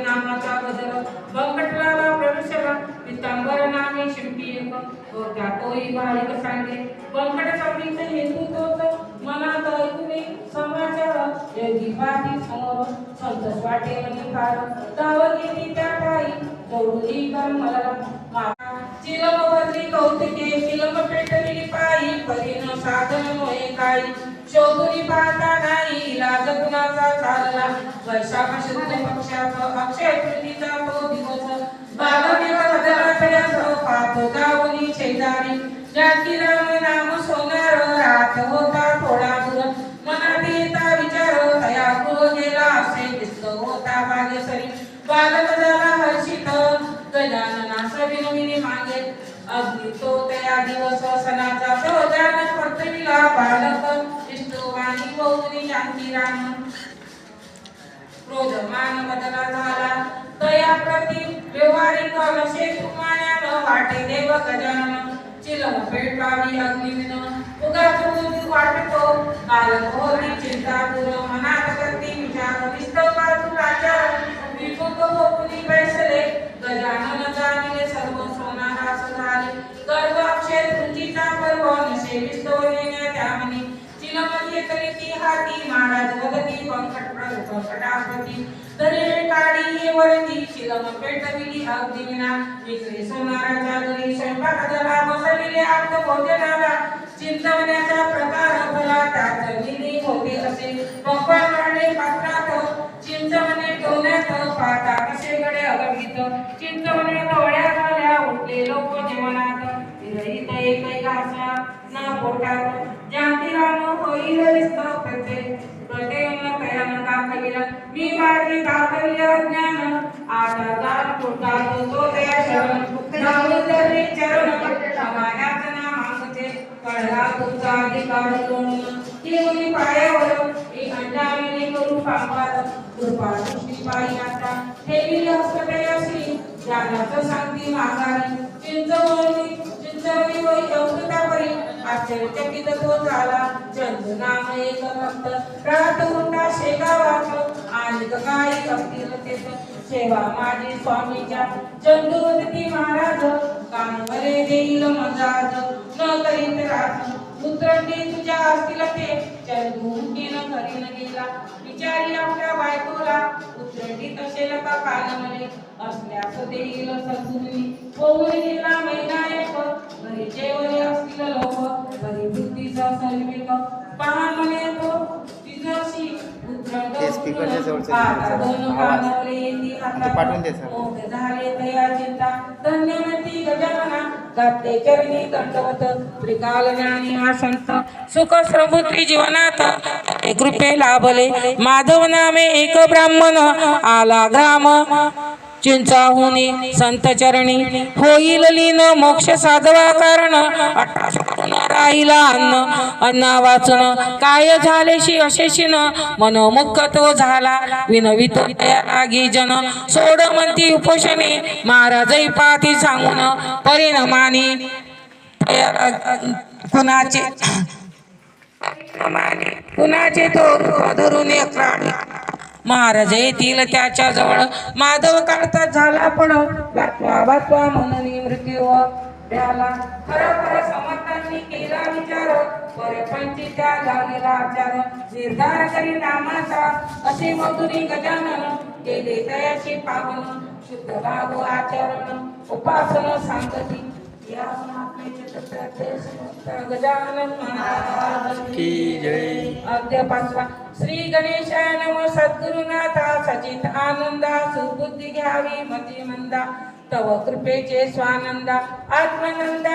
नामाचा गजर बंगटलाला प्रवेशला. पितांबर नामे शिंपी एक. होता तोही बारीक सांगे. बंगट चौकीचे हेतू तोच. मनात ऐकुने समाचार. योगी पाठी समोर. संतोष वाटे म्हणजे फार. धावत येते त्या शोधुनी पाहता नाही लाज गुणाचा चालला वैशाख शुद्ध पक्षाचा अक्षय तृतीचा तो दिवस. बालविक हजरातयास पाप गावली शेजारी. जानकी राम नाम सोनार रात होता थोडा दूर. मनात येता विचार तया गृह गेला. असे दिसत होता बागेसरी. बालक झाला हर्षित. गजाननास विनविनी मागे. अगदी तो त्या दिवस सणाचा बालक इष्टवाणी बहुनी जानकी राम क्रोध मान बदला झाला. तया प्रति व्यवहारिक लक्षे कुमाऱ्यानं वाटे देव गजानन. चिलम पेटवावी अग्निविन उगा उगाच वाटतो. बालक होती चिंता दूर मनात करती विचार. विस्तव बाजूलाच्या विमुख होपुनी बैसले. गजानन जाणले सर्व सोनारास झाले गर्व अक्षय तुंजीचा पर्व. निशे विस्तव चिलमती हाती महाराज वदती पंकट पंकटापती तरी काढी वरती शिलम पेटविली अगदी विना. विक्री सोनाराच्या घरी स्वयंपाक झाला बसविले आप्त भोजनाला. चिंतवण्याचा प्रकार भला त्यात विधी होते असे. पंपा मांडले पात्रात चिंतवणे ठेवण्यात पाहता कसे गडे अगमित चिंतवणे डोळ्या झाल्या उठले लोक जीवनात. विरहित एक घासा न पोटात. राम होईल प्रत्येक कयान दाखविला मी माझे दाखविले अज्ञान आता जाण पोटात तो त्या शरण धावून चरण समाजाच कळला तुमचा अधिकार ही मुली पायावर ही अंजामिनी करू पापात कृपा दृष्टी पायी आता हस्तदयाशी ज्ञानाचं सांगती माघारी चर्चकित तो झाला चंदू नाम एक भक्त. राहत हुंडा शेगावात आणि काही असतील तेच सेवा माझी स्वामीच्या. चंदूवती महाराज. कानवरे देईल मजाज. न करीत राज. उतरंडी तुझ्या असतील ते. चंदू न घरी गेला. विचारी आपल्या बायकोला. उतरंडी तसेल का कान असल्यास देईल सद्गुणी. होऊन गेला महिना एक. घरी जेवले असतील बुद्धीचा सर्विक पहा म्हणे तो तिजशी उतरंड ते स्पीकरच्या जवळचं आता दोन आवाज. कानावले येती हातात. ते पाठवून दे, सर. मोग झाले तया चिंता धन्यवती गजानना घातले चरणी दंडवत त्रिकाल ज्ञानी हा संत सुख समृद्धी जीवनात कृपे लाभले माधव नामे एक ब्राह्मण आला ग्राम चिंचाहुनी संत चरणी होईल लीन मोक्ष साधवा कारण अट्टा राहिला अन्न. अन्ना वाचून काय झालेशी अशेशीन मनोमुख तो झाला. विनवित रागी जन सोड म्हणती उपोषणे. महाराज पाती सांगून परिणामाने कुणाचे कुणाचे तो धरून प्राणी महाराज येतील त्याच्याजवळ माधव काढता झाला पण. वाचवा वाचवा म्हणून मृत्यू. द्याला खरं खरं समर्थांनी केला विचार. परपंची त्या लागेला आचार. निर्धार करी नामाचा. असे मधुरी गजानन केले तयाशी पावन. शुद्ध लाभ आचरण. उपासन सांगती. गजानन महाराज. की जय. अद्य पाचवा श्री गणेशाय नम सद्गुरुनाथा सचित आनंदा सुबुद्धी घ्यावी मती मंदा तव कृपेचे स्वानंदा आत्मनंदा